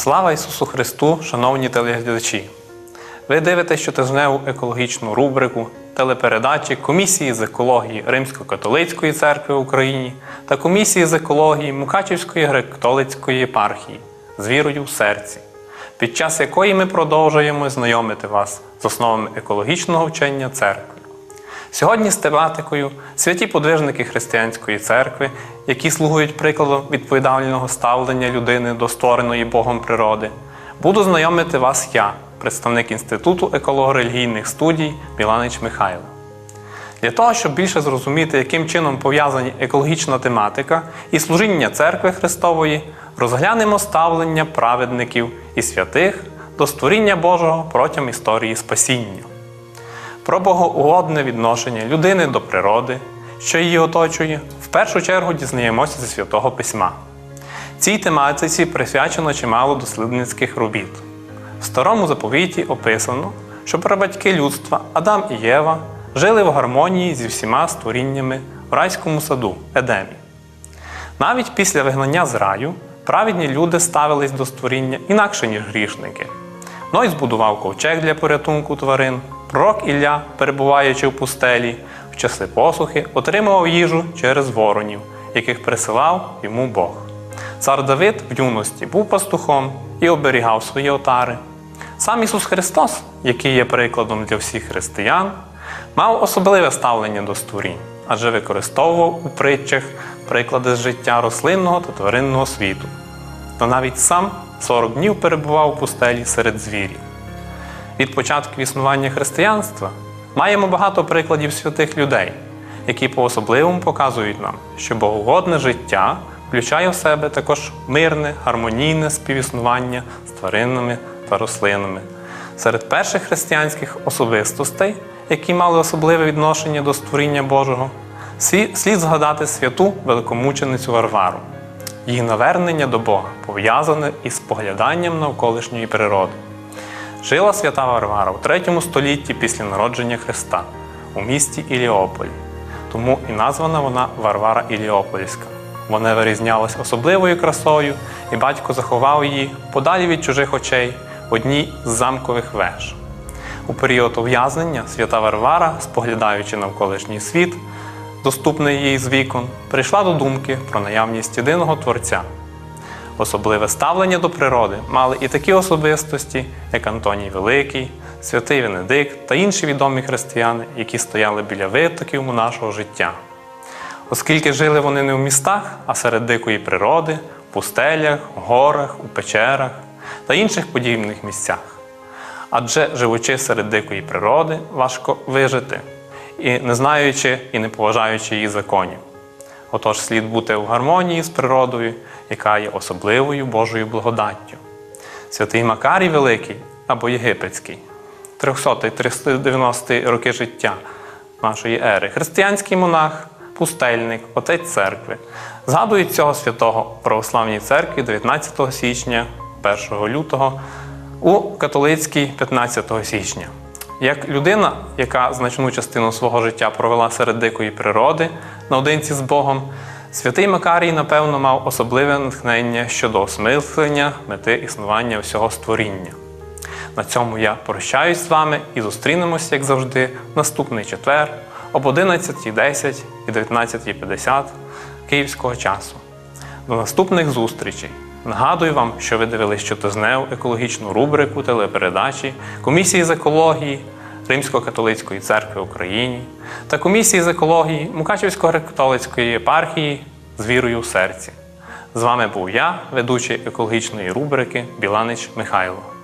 Слава Ісусу Христу, шановні телеглядачі! Ви дивитесь щотижневу екологічну рубрику телепередачі Комісії з екології Римсько-католицької церкви в Україні та Комісії з екології Мукачівської греко-католицької єпархії з вірою в серці, під час якої ми продовжуємо знайомити вас з основами екологічного вчення церкви. Сьогодні з тематикою святі подвижники християнської церкви, які слугують прикладом відповідального ставлення людини до створеної Богом природи, буду знайомити вас я, представник Інституту еколого-релігійних студій Біланич Михайло. Для того, щоб більше зрозуміти, яким чином пов'язані екологічна тематика і служіння церкви Христової, розглянемо ставлення праведників і святих до створіння Божого протягом історії спасіння про богоугодне відношення людини до природи, що її оточує, в першу чергу дізнаємося зі святого письма. Цій тематиці присвячено чимало дослідницьких робіт. В старому заповіті описано, що прабатьки людства Адам і Єва жили в гармонії зі всіма створіннями в райському саду Едемі. Навіть після вигнання з раю праведні люди ставились до створіння інакше, ніж грішники. Ной збудував ковчег для порятунку тварин. Пророк Ілля, перебуваючи в пустелі, в часи посухи, отримував їжу через воронів, яких присилав йому Бог. Цар Давид в юності був пастухом і оберігав свої отари. Сам Ісус Христос, який є прикладом для всіх християн, мав особливе ставлення до створінь, адже використовував у притчах приклади з життя рослинного та тваринного світу. Та навіть сам 40 днів перебував у пустелі серед звірів. Від початку існування християнства маємо багато прикладів святих людей, які по-особливому показують нам, що богоугодне життя включає в себе також мирне, гармонійне співіснування з тваринами та рослинами. Серед перших християнських особистостей, які мали особливе відношення до створіння Божого, слід згадати святу великомученицю Варвару. Її навернення до Бога пов'язане із погляданням навколишньої природи. Жила свята Варвара в 3 столітті після народження Христа у місті Іліополь. Тому і названа вона Варвара Іліопольська. Вона вирізнялась особливою красою, і батько заховав її подалі від чужих очей в одній з замкових веж. У період ув'язнення свята Варвара, споглядаючи навколишній світ, доступний їй з вікон, прийшла до думки про наявність єдиного Творця. Особливе ставлення до природи мали і такі особистості, як Антоній Великий, святий Венедикт та інші відомі християни, які стояли біля витоків нашого життя. Оскільки жили вони не в містах, а серед дикої природи, в пустелях, горах, у печерах та інших подібних місцях. Адже живучи серед дикої природи, важко вижити, і не знаючи і не поважаючи її законів. Отож слід бути в гармонії з природою, яка є особливою Божою благодаттю. Святий Макарій Великий або Єгипетський, 300-390 роки життя нашої ери, християнський монах, пустельник, отець церкви, згадують цього святого православній церкві 19 січня, 1 лютого, у католицькій 15 січня. Як людина, яка значну частину свого життя провела серед дикої природи наодинці з Богом, святий Макарій, напевно, мав особливе натхнення щодо осмислення мети існування всього створіння. На цьому я прощаюсь з вами і зустрінемося, як завжди, наступний четвер об 11.10 і 19.50 київського часу. До наступних зустрічей! Нагадую вам, що ви дивились щотижневу екологічну рубрику телепередачі Комісії з екології Римсько-католицької церкви України та комісії з екології Мукачівської греко-католицької єпархії з вірою в серці. З вами був я, ведучий екологічної рубрики Біланич Михайло.